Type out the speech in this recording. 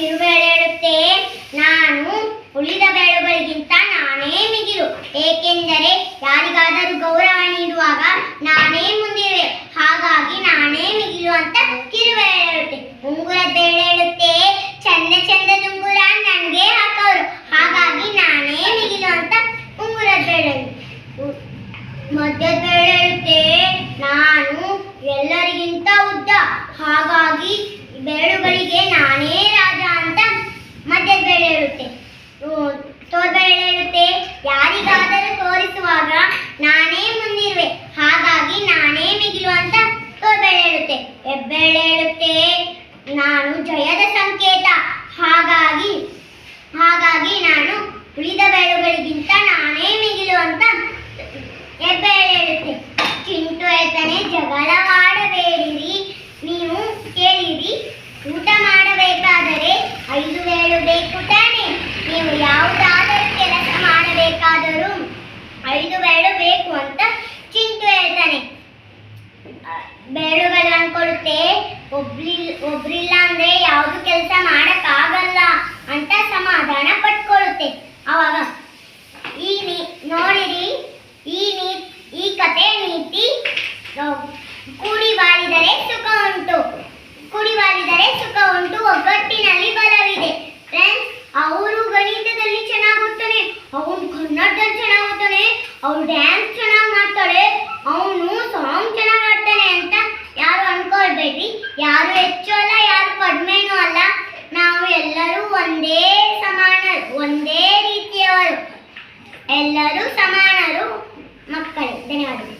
ಆ ಕಿರುಬೇಳೆ ಹೇಳುತ್ತೆ ನಾನು ಉಳಿದ ಬೇಳುಗಳಿಗಿಂತ ನಾನೇ ಮಿಗಿಲು. ಏಕೆಂದರೆ ಯಾರಿಗಾದರೂ ಗೌರವ ನೀಡುವಾಗ ನಾನೇ ಮುಂದಿರುವೆ. ಹಾಗಾಗಿ ನಾನೇ ಮಿಗಿಲು ಅಂತ ಕಿರುಬೇಳೆ ಹೇಳುತ್ತೆ ಉಂಗುರದ ಬೇಳೆ ಹೇಳುತ್ತೆ ಚಂದ ಚಂದದ ಉಂಗುರ ನನಗೆ ಹಾಕೋರು. ಹಾಗಾಗಿ ನಾನೇ ಮಿಗಿಲು ಅಂತ ಉಂಗುರ ಬೇಳೆ ಮಧ್ಯದ ಬೇಳೆ ಹೇಳುತ್ತೆ ನಾನು ಎಲ್ಲರಿಗಿಂತ ಉದ್ದ. ಹಾಗಾಗಿ ಬೇಳುಗಳಿಗೆ ನಾನೇ ರಾಜ ಅಂತ ಮತ್ತೆ ಬೇಳೆ ಹೇಳುತ್ತೆ ತೋರ್ಬೇಳೆ ಇರುತ್ತೆ ಯಾರಿಗಾದರೂ ತೋರಿಸುವಾಗ ನಾನೇ ಮುಂದಿರುವೆ. ಹಾಗಾಗಿ ನಾನೇ ಮಿಗಿಲು ಅಂತ ತೋರ್ಬೇಳೆ ಇರುತ್ತೆ ಹೆಬ್ಬೆಳೆ ಹೇಳುತ್ತೆ ನಾನು ಜಯದ ಸಂಕೇತ ಹಾಗಾಗಿ ಹಾಗಾಗಿ ನಾನು ಉಳಿದ ಬೇಳುಗಳಿಗಿಂತ ನಾನೇ ಮಿಗಿಲು ಅಂತ ಹೆಬ್ಬೆಳೆ ಹೇಳುತ್ತೆ ಚಿಂಟು ಹೇಳ್ತಾನೆ ಜಗಳವಾಡಬೇಡಿರಿ ನೀವು ಕೇಳಿರಿ ಊಟ ಮಾಡಬೇಕಾದರೆ ಐದು ವೇಳು ಬೇಕು ತಾನೆ ನೀವು ಯಾವುದಾದರೂ ಕೆಲಸ ಮಾಡಬೇಕಾದರೂ ಐದು ವೇಳು ಬೇಕು ಅಂತ ಚಿಂಟು ಹೇಳ್ತಾನೆ. ಬೇಳುಗಳು ಅನ್ಕೊಳ್ಳುತ್ತೆ ಒಬ್ರಿ ಒಬ್ರಿಲ್ಲ ಅಂದ್ರೆ ಯಾವ್ದು ಕೆಲಸ ಮಾಡಕ್ಕಾಗಲ್ಲ. ಅಂತ ಅವನು ಡ್ಯಾನ್ಸ್ ಚೆನ್ನಾಗಿ ಮಾಡ್ತಾಳೆ, ಅವನು ಸಾಂಗ್ ಚೆನ್ನಾಗಿ ಆಡ್ತಾನೆ ಅಂತ ಯಾರು ಅನ್ಕೊಳ್ಬೇಡ್ರಿ ಯಾರು ಹೆಚ್ಚು ಅಲ್ಲ, ಯಾರು ಕಡಿಮೆನೂ ಅಲ್ಲ. ನಾವು ಎಲ್ಲರೂ ಒಂದೇ ಸಮಾನ, ಒಂದೇ ರೀತಿಯವರು. ಎಲ್ಲರೂ ಸಮಾನರು ಮಕ್ಕಳು. ಧನ್ಯವಾದಗಳು.